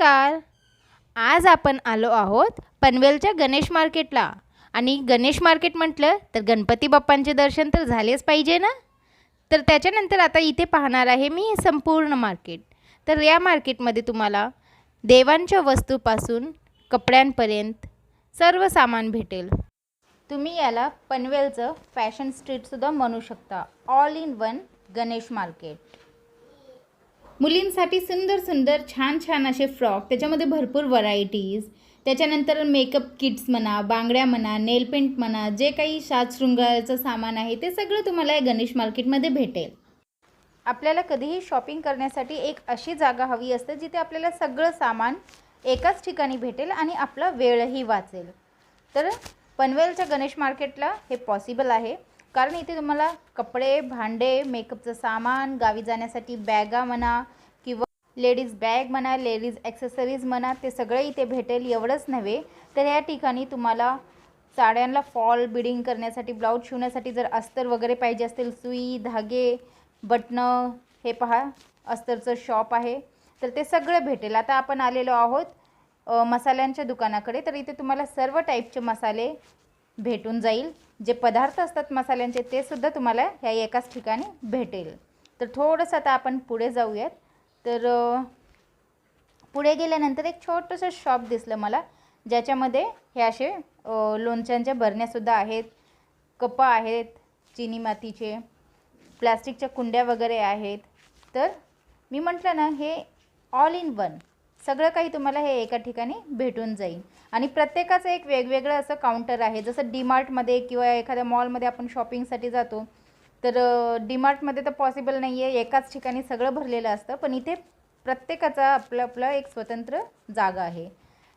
नमस्कार. आज आपण आलो आहोत पनवेलच्या गणेश मार्केटला. आणि गणेश मार्केट म्हटलं तर गणपती बाप्पांचे दर्शन तर झालेच पाहिजे ना? तर त्याच्यानंतर आता इथे पाहणार आहे मी संपूर्ण मार्केट. तर या मार्केटमध्ये तुम्हाला देवांच्या वस्तूपासून कपड्यांपर्यंत सर्व सामान भेटेल. तुम्ही याला पनवेलचं फॅशन स्ट्रीटसुद्धा म्हणू शकता. All in one Ganesh market. मुलींसाठी सुंदर सुंदर छान छान असे फ्रॉक त्याच्यामध्ये भरपूर व्हरायटीज त्याच्यानंतर मेकअप किट्स म्हणा बांगड्या म्हणा नेल पेंट म्हणा जे काही साजशृंगाराचं सामान आहे ते सगळं तुम्हाला या गणेश मार्केटमध्ये भेटेल. आपल्याला कधीही शॉपिंग करण्यासाठी एक अशी जागा हवी असते जिथे आपल्याला सगळं सामान एकाच ठिकाणी भेटेल आणि आपला वेळही वाचेल. तर पनवेलच्या गणेश मार्केटला हे पॉसिबल आहे. कारण इथे तुम्हाला कपडे भांडे मेकअपचं सामान गावी जाण्यासाठी बॅगा म्हणा किंवा लेडीज बॅग म्हणा लेडीज ॲक्सेसरीज म्हणा ते सगळं इथे भेटेल. एवढंच नव्हे तर या ठिकाणी तुम्हाला साड्यांना फॉल बिडिंग करण्यासाठी ब्लाऊज शिवण्यासाठी जर अस्तर वगैरे पाहिजे असतील सुई धागे बटणं हे पहा अस्तरचं शॉप आहे तर ते सगळं भेटेल. आता आपण आलेलो आहोत मसाल्यांच्या दुकानाकडे तर इथे तुम्हाला सर्व टाईपचे मसाले भेटून जाईल. जे पदार्थ असतात मसाल्यांचे ते सुद्धा तुम्हाला ह्या एकाच ठिकाणी भेटेल. तर थोडंसं आता आपण पुढे जाऊयात. तर पुढे गेल्यानंतर एक छोटंसं शॉप दिसलं मला ज्याच्यामध्ये हे असे लोणच्यांच्या बरण्यासुद्धा आहेत. कप आहेत चिनी मातीचे प्लास्टिकच्या कुंड्या वगैरे आहेत. तर मी म्हटलं ना हे ऑल इन वन सगळं काही तुम्हाला हे एका ठिकाणी भेटून जाईल. आणि प्रत्येकाचं एक वेगवेगळं असं काउंटर आहे. जसं डीमार्टमध्ये किंवा एखाद्या मॉलमध्ये आपण शॉपिंगसाठी जातो तर डीमार्टमध्ये तर पॉसिबल नाही आहे एकाच ठिकाणी सगळं भरलेलं असतं पण इथे प्रत्येकाचा आपलं आपलं एक स्वतंत्र जागा आहे.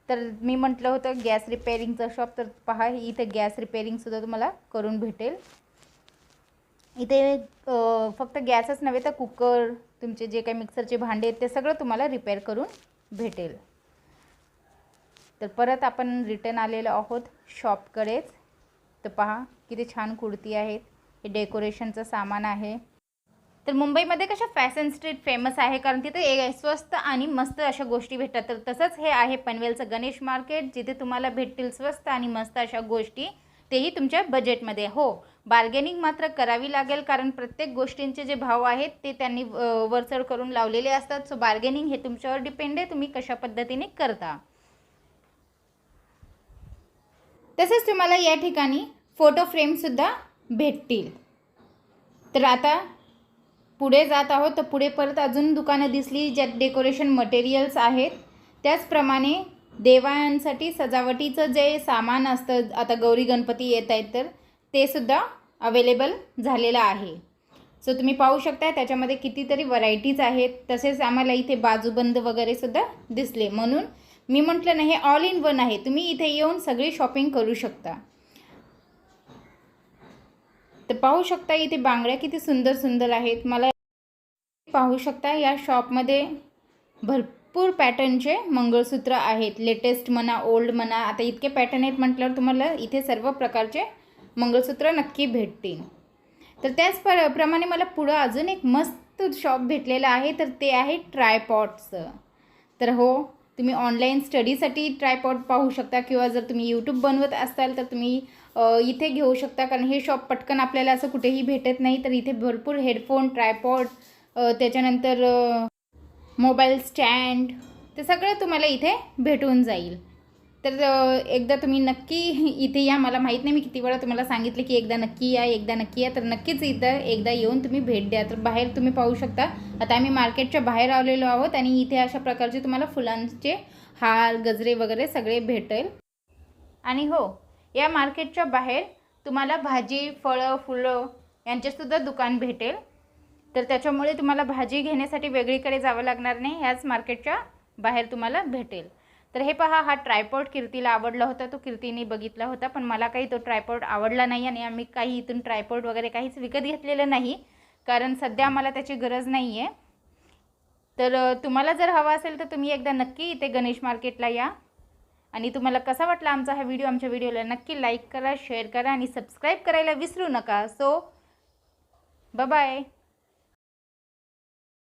तर मी म्हटलं होतं गॅस रिपेअरिंगचं शॉप तर पहा इथे गॅस रिपेअरिंगसुद्धा तुम्हाला करून भेटेल. इथे फक्त गॅसच नव्हे तर कुकर तुमचे जे काही मिक्सरचे भांडे आहेत ते सगळं तुम्हाला रिपेअर करून भेटेल. तर परत आपण रिटर्न आलेलो आहोत शॉपकडेच तर पहा किती छान कुर्ती आहेत. हे डेकोरेशनचं सामान आहे. तर मुंबईमध्ये कशा फॅशन स्ट्रीट फेमस आहे? कारण तिथे ए- स्वस्त आणि मस्त अशा गोष्टी भेटतात. तर तसंच हे आहे पनवेलचं गणेश मार्केट जिथे तुम्हाला भेटतील स्वस्त आणि मस्त अशा गोष्टी तेही तुमच्या बजेटमध्ये हो बार्गेनिंग मात्र करावी लागेल कारण प्रत्येक गोष्टींचे जे भाव आहेत ते त्यांनी वरचढ करून लावलेले असतात. सो बार्गेनिंग हे तुमच्यावर डिपेंड आहे. तुम्ही कशा पद्धतीने करता? तसेच तुम्हाला या ठिकाणी फोटो फ्रेमसुद्धा भेटतील. तर आता पुढे जात आहोत. तर पुढे परत अजून दुकानं दिसली ज्यात डेकोरेशन मटेरियल्स आहेत. त्याचप्रमाणे देवांसाठी सजावटीचं जे सामान असतं आता गौरी गणपती येत आहेत तर ते सुद्धा अवेलेबल झालेलं आहे. सो तुम्ही पाहू शकता त्याच्यामध्ये कितीतरी व्हरायटीज आहेत. तसेच आम्हाला इथे बाजूबंद वगैरे सुद्धा दिसले. म्हणून मी म्हटलं ना हे ऑल इन वन आहे. तुम्ही इथे येऊन सगळी शॉपिंग करू शकता. तर पाहू शकता इथे बांगड्या किती सुंदर सुंदर आहेत. मला पाहू शकता या शॉपमध्ये भरपूर पॅटर्नचे मंगळसूत्र आहेत. लेटेस्ट म्हणा ओल्ड म्हणा आता इतके पॅटर्न आहेत म्हटल्यावर तुम्हाला इथे सर्व प्रकारचे मंगळसूत्र नक्की भेटतील. तर त्याच प्र प्रमाणे मला पुढं अजून एक मस्त शॉप भेटलेलं आहे तर ते आहे ट्रायपॉटचं तर हो तुम्ही ऑनलाईन स्टडीसाठी ट्रायपॉट पाहू शकता किंवा जर तुम्ही यूट्यूब बनवत असाल तर तुम्ही इथे घेऊ शकता कारण हे शॉप पटकन आपल्याला असं कुठेही भेटत नाही तर इथे भरपूर हेडफोन ट्रायपॉड त्याच्यानंतर मोबाईल स्टँड ते सगळं तुम्हाला इथे भेटून जाईल. तर एकदा तुम्ही नक्की इथे या. मला माहीत नाही मी किती वेळा तुम्हाला सांगितलं की एकदा नक्की या एकदा नक्की या. तर नक्कीच इथं एकदा येऊन तुम्ही भेट द्या. तर बाहेर तुम्ही पाहू शकता. आता आम्ही मार्केटच्या बाहेर आलेलो आहोत आणि इथे अशा प्रकारचे तुम्हाला फुलांचे हार गजरे वगैरे सगळे भेटेल. आणि हो या मार्केटच्या बाहेर तुम्हाला भाजी फळं फुलं यांचेसुद्धा दुकान भेटेल. तर त्याच्यामुळे तुम्हाला भाजी घेण्यासाठी वेगळीकडे जावं लागणार नाही ह्याच मार्केटच्या बाहेर तुम्हाला भेटेल. तर हे पहा हा ट्रायपॉड कीर्तीला आवडला होता तो कीर्तीने बघितला होता पण मला काही तो ट्रायपॉड आवडला नाही आणि आम्ही काही इथून ट्रायपॉड वगैरे काहीच विकत घेतलेलं नाही कारण सध्या आम्हाला त्याची गरज नाही आहे तर तुम्हाला जर हवा असेल तर तुम्ही एकदा नक्की इथे गणेश मार्केटला या. आणि तुम्हाला कसा वाटला आमचा हा व्हिडिओ आमच्या व्हिडिओला नक्की लाईक करा शेअर करा आणि सबस्क्राईब करायला विसरू नका. So bye